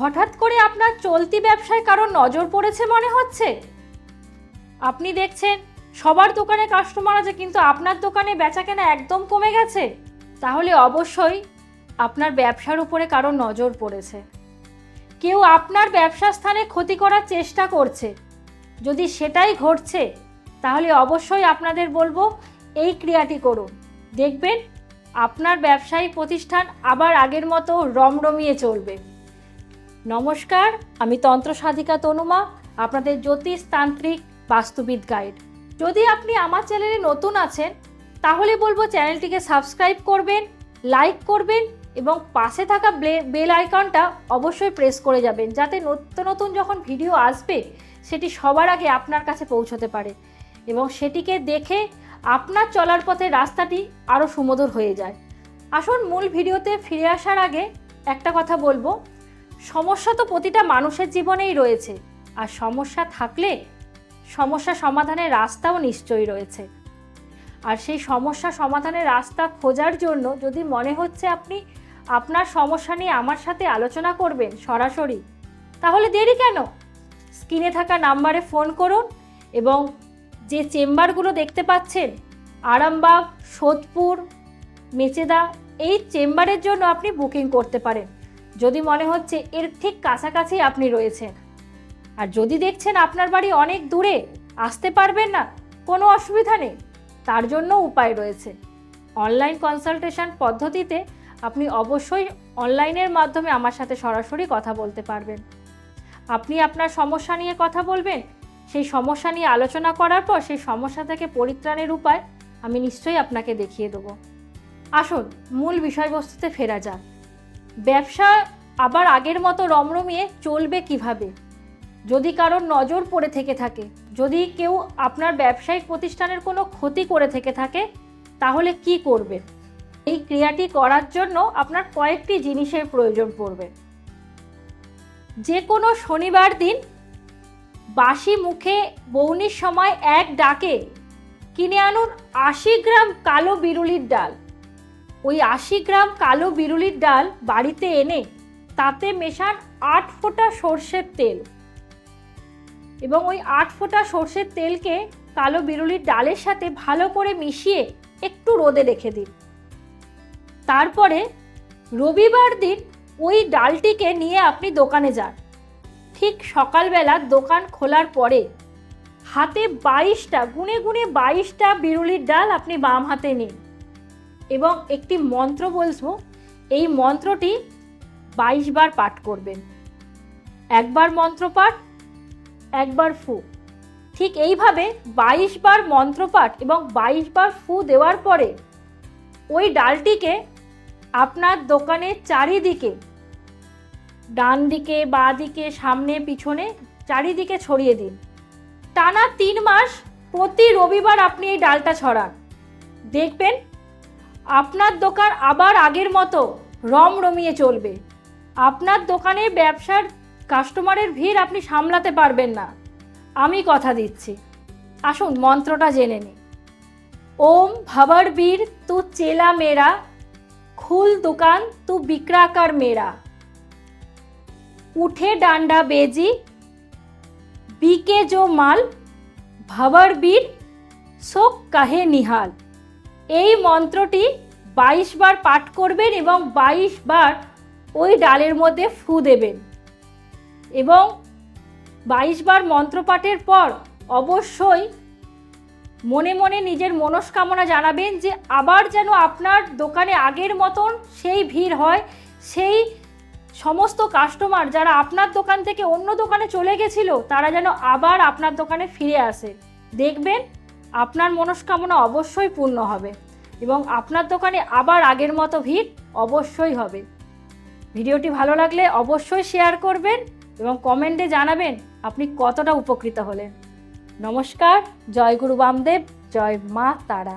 হঠাৎ করে আপনার চলতি ব্যবসায় কারোর নজর পড়েছে মনে হচ্ছে? আপনি দেখছেন, সবার দোকানে কাস্টমার আছে, কিন্তু আপনার দোকানে বেচাকেনা একদম কমে গেছে। তাহলে অবশ্যই আপনার ব্যবসার উপরে কারোর নজর পড়েছে। কেউ আপনার ব্যবসা স্থানে ক্ষতি করার চেষ্টা করছে। যদি সেটাই ঘটছে, তাহলে অবশ্যই আপনাদের বলব, এই ক্রিয়াটি করুন। দেখবেন, আপনার ব্যবসায়িক প্রতিষ্ঠান আবার আগের মতো রমরমিয়ে চলবে। নমস্কার, আমি তন্ত্র সাধিকা তনুমা, আপনাদের জ্যোতিষ তান্ত্রিক বাস্তুবিদ গাইড। যদি আপনি আমার চ্যানেলে নতুন আছেন, তাহলে বলব চ্যানেলটিকে সাবস্ক্রাইব করবেন, লাইক করবেন এবং পাশে থাকা বেল আইকনটা অবশ্যই প্রেস করে যাবেন, যাতে নতুন নতুন যখন ভিডিও আসবে, সেটি সবার আগে আপনার কাছে পৌঁছতে পারে এবং সেটিকে দেখে আপনার চলার পথে রাস্তাটি আরও সুমধুর হয়ে যায়। আসুন মূল ভিডিওতে ফিরে আসার আগে একটা কথা বলব। সমস্যা তো প্রতিটা মানুষের জীবনেই রয়েছে। আর সমস্যা থাকলে সমস্যা সমাধানের রাস্তাও নিশ্চয়ই রয়েছে। আর সেই সমস্যা সমাধানের রাস্তা খোঁজার জন্য যদি মনে হচ্ছে আপনি আপনার সমস্যা নিয়ে আমার সাথে আলোচনা করবেন সরাসরি, তাহলে দেরি কেন? স্ক্রিনে থাকা নাম্বারে ফোন করুন এবং যে চেম্বারগুলো দেখতে পাচ্ছেন, আরামবাগ, সোদপুর, মেচেদা, এই চেম্বারের জন্য আপনি বুকিং করতে পারেন। যদি মনে হচ্ছে এর ঠিক কাছাকাছি আপনি রয়েছেন। আর যদি দেখছেন আপনার বাড়ি অনেক দূরে, আসতে পারবেন না, কোনো অসুবিধা নেই। তার জন্য উপায় রয়েছে। অনলাইন কনসালটেশন পদ্ধতিতে আপনি অবশ্যই অনলাইনের মাধ্যমে আমার সাথে সরাসরি কথা বলতে পারবেন। আপনি আপনার সমস্যা নিয়ে কথা বলবেন, সেই সমস্যা নিয়ে আলোচনা করার পর সেই সমস্যা থেকে পরিত্রাণের উপায় আমি নিশ্চয়ই আপনাকে দেখিয়ে দেবো। আসুন, মূল বিষয়বস্তুতে ফেরা যাক। ব্যবসা আবার আগের মতো রমরমিয়ে চলবে কীভাবে? যদি কারোর নজর পড়ে থেকে থাকে, যদি কেউ আপনার ব্যবসায়িক প্রতিষ্ঠানের কোনো ক্ষতি করে থেকে থাকে, তাহলে কি করবে? এই ক্রিয়াটি করার জন্য আপনার কয়েকটি জিনিসের প্রয়োজন পড়বে। যে কোনো শনিবার দিন বাসি মুখে বৌনির সময় এক ডাকে কিনে আনুন আশি গ্রাম কালো বিরুলির ডাল। ওই আশি গ্রাম কালো বিরুলির ডাল বাড়িতে এনে তাতে মেশান আট ফোঁটা সর্ষের তেল। এবং ওই আট ফোঁটা সর্ষের তেলকে কালো বিরুলির ডালের সাথে ভালো করে মিশিয়ে একটু রোদে রেখে দিন। তারপরে রবিবার দিন ওই ডালটিকে নিয়ে আপনি দোকানে যান। ঠিক সকালবেলা দোকান খোলার পরে হাতে বাইশটা, গুনে গুনে বাইশটা বিরুলির ডাল আপনি বাম হাতে নিন। এবং একটি মন্ত্র বলব এই মন্ত্রটি বাইশ বার পাঠ করবেন। একবার মন্ত্র পাঠ, একবার ফু। ঠিক এইভাবে বাইশ বার মন্ত্রপাঠ এবং বাইশ বার ফু দেওয়ার পরে ওই ডালটিকে আপনার দোকানের চারিদিকে, ডান দিকে, বাঁ দিকে, সামনে, পিছনে, চারিদিকে ছড়িয়ে দিন। টানা তিন মাস প্রতি রবিবার আপনি এই ডালটা ছড়ান। দেখবেন আপনার দোকান আবার আগের মতো রম রমিয়ে চলবে। আপনার দোকানে ব্যবসার কাস্টমারের ভিড় আপনি সামলাতে পারবেন না। আমি কথা দিচ্ছি। আসুন, মন্ত্রটা জেনে নিই। ওম ভাবার বীর তু চেলা মেরা, খুল দোকান তু বিক্রাকার মেরা। উঠে ডান্ডা বেজি, বিকে জো মাল, ভাবার বীর শোক কাহে নিহাল। এই মন্ত্রটি বাইশ বার পাঠ করবেন এবং বাইশ বার ওই ডালের মধ্যে ফু দেবেন। এবং বাইশ বার মন্ত্রপাঠের পর অবশ্যই মনে মনে নিজের মনস্কামনা জানাবেন যে আবার যেন আপনার দোকানে আগের মতন সেই ভিড় হয়, সেই সমস্ত কাস্টমার যারা আপনার দোকান থেকে অন্য দোকানে চলে গেছিল, তারা যেন আবার আপনার দোকানে ফিরে আসে। দেখবেন আপনার মনস্কামনা অবশ্যই পূর্ণ হবে এবং আপনার দোকানে আবার আগের মতো ভিড় অবশ্যই হবে। ভিডিওটি ভালো লাগলে অবশ্যই শেয়ার করবেন এবং কমেন্টে জানাবেন আপনি কতটা উপকৃত হলেন। নমস্কার, জয় গুরু বামদেব, জয় মা তারা।